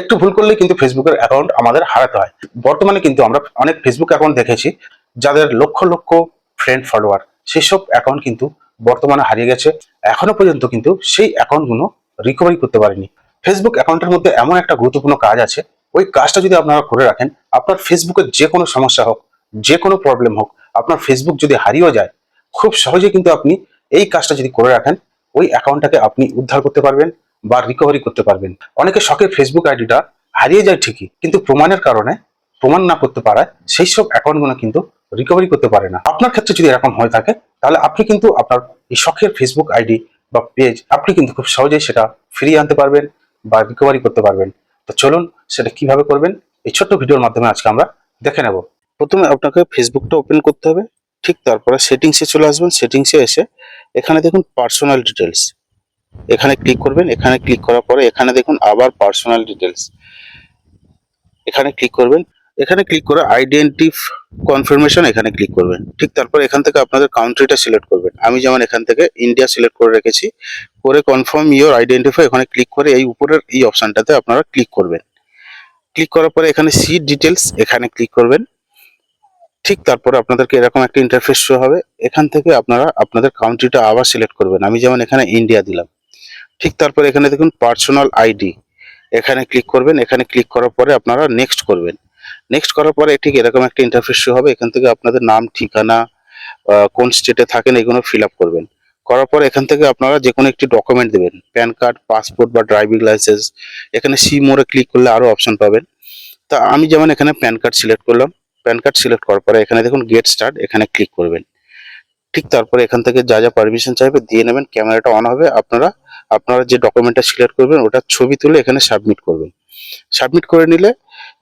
একটু ভুল করলে কিন্তু ফেসবুকের অ্যাকাউন্ট আমাদের হারাতে হয়। বর্তমানে কিন্তু আমরা অনেক ফেসবুক অ্যাকাউন্ট দেখেছি, যাদের লক্ষ লক্ষ ফ্রেন্ড ফলোয়ার সেসব অ্যাকাউন্ট কিন্তু বর্তমানে হারিয়ে গেছে। এখনও পর্যন্ত কিন্তু সেই অ্যাকাউন্টগুলো রিকভারি করতে পারেনি। ফেসবুক অ্যাকাউন্টের মধ্যে এমন একটা গুরুত্বপূর্ণ কাজ আছে, ওই কাজটা যদি আপনারা করে রাখেন, আপনার ফেসবুকের যে কোনো সমস্যা হোক যে কোনো প্রবলেম হোক, আপনার ফেসবুক যদি হারিয়েও যায়, খুব সহজে কিন্তু আপনি এই কাজটা যদি করে রাখেন, ওই অ্যাকাউন্টটাকে আপনি উদ্ধার করতে পারবেন। বা রিকভারি করতে পারবেন। অনেকে শখের ফেসবুক আইডিটা হারিয়ে যায় ঠিকই, কিন্তু প্রমাণের কারণে প্রমাণ না করতে পারায় সেই সব অ্যাকাউন্টগুলো কিন্তু রিকভারি করতে পারে না। আপনার ক্ষেত্রে যদি এরকম হয়ে থাকে, তাহলে আপনি কিন্তু আপনার এই শখের ফেসবুক আইডি বা পেজ আপনি কিন্তু খুব সহজেই সেটা ফিরিয়ে আনতে পারবেন বা রিকভারি করতে পারবেন। তো চলুন সেটা কীভাবে করবেন, এই ছোট্ট ভিডিওর মাধ্যমে আজকে আমরা দেখে নেব। প্রথমে আপনাকে ফেসবুকটা ওপেন করতে হবে, ঠিক তারপরে সেটিংসে চলে আসবেন সেটিংসে এসে এখানে দেখুন পার্সোনাল ডিটেলস এখানে ক্লিক করবেন, এখানে ক্লিক করার পরে এখানে দেখুন আবার পার্সোনাল ডিটেলস এখানে ক্লিক করবেন, এখানে ক্লিক করে আইডেন্টি কনফার্মেশন এখানে ক্লিক করবেন। ঠিক তারপর এখান থেকে আপনাদের কাউন্ট্রিটা সিলেক্ট করবেন। আমি যেমন এখান থেকে ইন্ডিয়া সিলেক্ট করে রেখেছি, করে কনফার্ম ইওর আইডেন্টিফাই এখানে ক্লিক করে এই উপরের এই অপশনটাতে আপনারা ক্লিক করবেন। ক্লিক করার পরে এখানে সি ডিটেলস এখানে ক্লিক করবেন। ঠিক তারপরে আপনাদেরকে এরকম একটা ইন্টারফেস শো হবে। এখান থেকে আপনারা আপনাদের কাউন্ট্রিটা আবার সিলেক্ট করবেন। আমি যেমন এখানে ইন্ডিয়া দিলাম। ঠিক তারপরে এখানে দেখুন পার্সোনাল আইডি এখানে ক্লিক করবেন, এখানে ক্লিক করার পরে আপনারা নেক্সট করবেন। নেক্সট করার পরে ঠিক এরকম একটা ইন্টারফেস হবে, এখান থেকে আপনাদের নাম, ঠিকানা কোন স্টেটে থাকেন, এগুলো ফিল আপ করবেন। করার পর এখান থেকে আপনারা যে কোনো একটি ডকুমেন্ট দেবেন। প্যান কার্ড পাসপোর্ট বা ড্রাইভিং লাইসেন্স এখানে সি মোড়ে ক্লিক করলে আরও অপশন পাবেন। তা আমি যেমন এখানে প্যান কার্ড সিলেক্ট করলাম প্যান কার্ড সিলেক্ট করার পরে এখানে দেখুন গেট স্টার্ট এখানে ক্লিক করবেন। ঠিক তারপরে এখান থেকে যা যা পারমিশন চাইবে, দিয়ে নেবেন, ক্যামেরাটা অন হবে, আপনারা আপনারা যে ডকুমেন্টটা সিলেক্ট করবেন ওটা ছবি তুলে এখানে সাবমিট করবেন। সাবমিট করে নিলে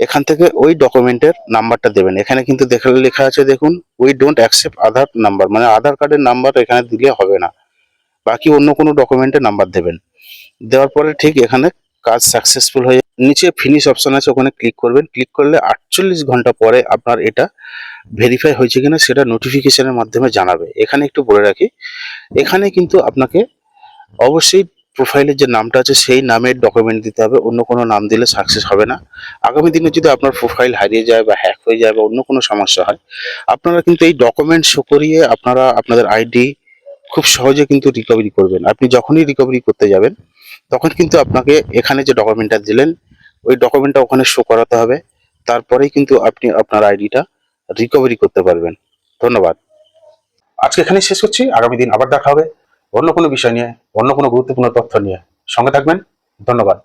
এখান থেকে ওই ডকুমেন্টের নাম্বারটা দেবেন। এখানে কিন্তু দেখালে লেখা আছে দেখুন we don't accept Aadhaar number মানে আধার কার্ডের নাম্বার এখানে দিলে হবে না। বাকি অন্য কোনো ডকুমেন্টের নাম্বার দেবেন। দেওয়ার পরে ঠিক এখানে কাজ সাকসেসফুল হয়ে, নিচে ফিনিশ অপশন আছে, ওখানে ক্লিক করবেন। ক্লিক করলে আটচল্লিশ ঘণ্টা পরে আপনার এটা ভেরিফাই হয়েছে কিনা সেটা নোটিফিকেশনের মাধ্যমে জানাবে। এখানে একটু বলে রাখি, এখানে কিন্তু আপনাকে অবশ্যই প্রোফাইলের যে নামটা আছে, সেই নামের ডকুমেন্ট দিতে হবে। অন্য কোনো নাম দিলে সাকসেস হবে না। আগামী দিনে যদি আপনার প্রোফাইল হারিয়ে যায় বা হ্যাক হয়ে যায় বা অন্য কোনো সমস্যা হয়, আপনারা কিন্তু এই ডকুমেন্ট শো করিয়ে আপনারা আপনাদের আইডি খুব সহজে কিন্তু রিকভারি করবেন। আপনি যখনই রিকভারি করতে যাবেন, তখন কিন্তু আপনাকে এখানে যে ডকুমেন্টটা দিলেন, ওই ডকুমেন্টটা ওখানে শো করাতে হবে। তারপরেই কিন্তু আপনি আপনার আইডিটা রিকভারি করতে পারবেন। ধন্যবাদ। আজকে এখানে শেষ করছি। আগামী দিন আবার দেখা হবে। অন্য কোনো বিষয় নিয়ে অন্য কোনো গুরুত্বপূর্ণ তথ্য নিয়ে। সঙ্গে থাকবেন। ধন্যবাদ।